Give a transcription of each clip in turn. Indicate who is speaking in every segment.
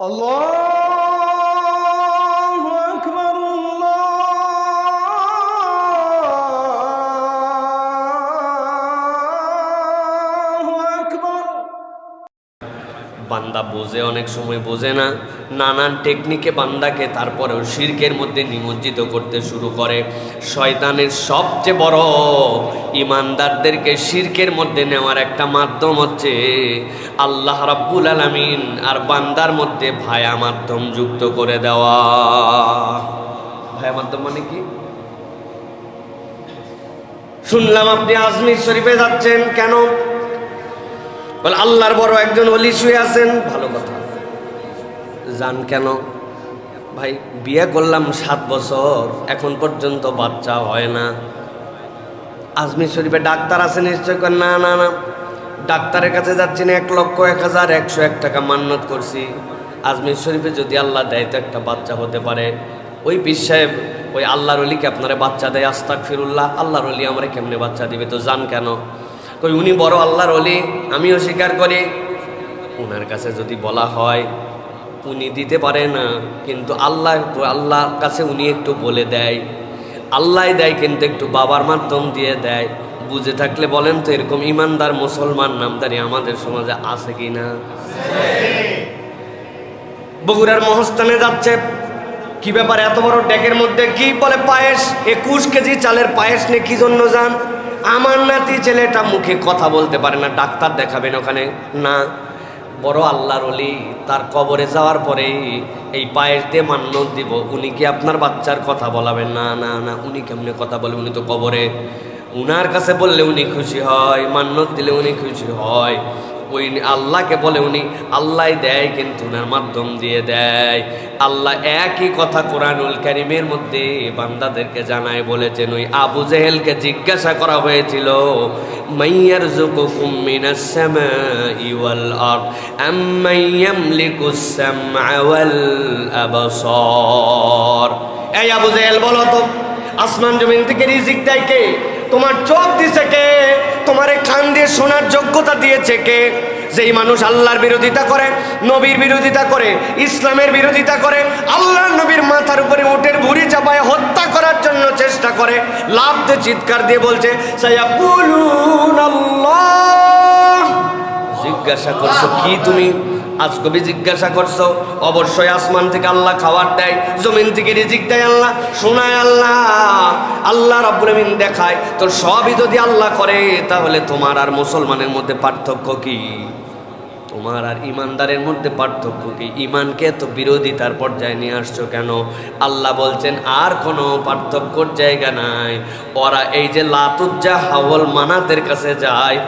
Speaker 1: Allah
Speaker 2: বান্দা বোঝে, অনেক সময় বোঝে না। নানান টেকনিকে বান্দাকে তারপরেও শিরকের মধ্যে নিমজ্জিত করতে শুরু করে। শয়তানের সবচেয়ে বড় ইমানদারদেরকে শিরকের মধ্যে নেওয়ার একটা মাধ্যম হচ্ছে আল্লাহ রাব্বুল আলামিন আর বান্দার মধ্যে ভায়া মাধ্যম যুক্ত করে দেওয়া। ভায়া মাধ্যম মানে কি? শুনলাম আপনি আজমির শরীফে যাচ্ছেন, কেন? বলে আল্লাহর বড় একজন অলি শুয়ে আছেন। ভালো কথা। জান কেন? ভাই বিয়ে করলাম সাত বছর এখন পর্যন্ত বাচ্চা হয় না। আজমির শরীফে ডাক্তার আছে নিশ্চয় কর, না না না। ডাক্তারের কাছে যাচ্ছি না এক লক্ষ এক হাজার একশো এক টাকা মান্নত করছি। আজমির শরীফে যদি আল্লাহ দেয় তো একটা বাচ্চা হতে পারে। ওই পীর সাহেব ওই আল্লাহর অলিকে আপনারা বাচ্চা দেয় আস্তাক ফিরুল্লাহ আল্লাহর অলি আমরা কেমনে বাচ্চা দিবে? তো জান কেন? কই, উনি বড় আল্লাহর অলি আমিও স্বীকার করি। ওনার কাছে যদি বলা হয়, উনি দিতে পারে না, কিন্তু আল্লাহ, আল্লাহর কাছে উনি একটু বলে দেয়। আল্লাহ দেয়, কিন্তু একটু বাবার মাধ্যম দিয়ে দেয়। বুঝে থাকলে বলেন তো, এরকম ইমানদার মুসলমান নামদারি আমাদের সমাজে আছে কি না? বগুড়ার মহস্থানে যাচ্ছে। কি ব্যাপার, এত বড় ডেকের মধ্যে কি বলে পায়েস? একুশ কেজি চালের পায়েস নিয়ে কি জন্য যান? আমার নাতি ছেলেটা মুখে কথা বলতে পারে না, ডাক্তার দেখাবেন ওখানে। না, বড় আল্লাহর অলি তার কবরে যাওয়ার পরে এই পায়ের দিয়ে মান্য দিব, উনি কি আপনার বাচ্চার কথা বলাবেন? না না না, উনি কেমনে কথা বলে উনি তো কবরে। উনার কাছে বললে উনি খুশি হয় মান্যত দিলে উনি খুশি হয়। ওই আল্লাহকে বলে উনি, আল্লাহ দেয় কিন্তু ওনার মাধ্যম দিয়ে দেয়। আল্লাহ একই কথা কোরআনুল কারিমের মধ্যে বান্দাদেরকে জানায়, বলেছেন, ওই আবু জেহেলকে জিজ্ঞাসা করা হয়েছিল মাইয়ার ওয়াল আবসার? এই আবু জেহেল, বলো তো, আসমান জমিন থেকে রিজিক দেয় কে? তোমার চোখ দিছে কে? তোমার কান দিয়ে শোনার যোগ্যতা দিয়েছে কে? যেই মানুষ আল্লাহর বিরোধিতা করে, নবীর বিরোধিতা করে, ইসলামের বিরোধিতা করে আল্লাহ নবীর মাথার উপরে উটের ভুড়ি চাপায় হত্যা করার জন্য চেষ্টা করে, লাভ দিয়ে চিৎকার দিয়ে বলছে জিজ্ঞাসা করছ, কি তুমি? আজ কবি জিজ্ঞাসা করছ, অবশ্যই আসমান থেকে আল্লাহ খাবার দেয়, জমিন থেকে রিজিক দেয় আল্লাহ, শোনায় আল্লাহ। আল্লাহ রাব্বুল দেখায় তোর সবই যদি আল্লাহ করে, তাহলে তোমার আর মুসলমানের মধ্যে পার্থক্য কি? তোমার আর ইমানদারের মধ্যে পার্থক্য কি? ইমানকে তো বিরোধিতার পর্যায়ে নিয়ে আসছো কেন? আল্লাহ বলছেন, আর কোনো পার্থক্যর জায়গা নাই। ওরা এই যে লাতুজ্জা হাওল মানাতের কাছে যায়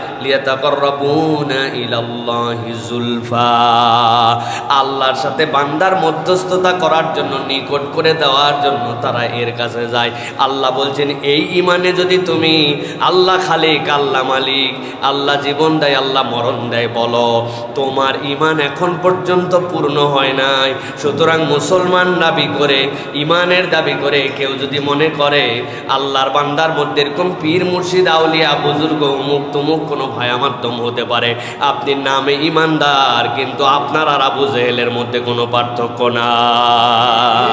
Speaker 2: জুলফা। আল্লাহর সাথে বান্দার মধ্যস্থতা করার জন্য, নিকট করে দেওয়ার জন্য তারা এর কাছে যায়। আল্লাহ বলছেন, এই ইমানে যদি তুমি আল্লাহ খালিক, আল্লাহ মালিক, আল্লাহ জীবন দেয়, আল্লাহ মরণ দেয়, বলো তোমার ইমান এখন পর্যন্ত পূর্ণ হয় নাই। সুতরাং মুসলমান দাবি করে ইমানের দাবি করে কেউ যদি মনে করে, আল্লাহর বান্দার মধ্যে এরকম পীর, মুর্শিদ, আউলিয়া, বুজুর্গ, উমুক তুমুক কোনো ভায়া মাধ্যম হতে পারে। আপনি নামে ইমানদার কিন্তু আপনার আর আবু জেহেলের মধ্যে কোনো পার্থক্য নাই।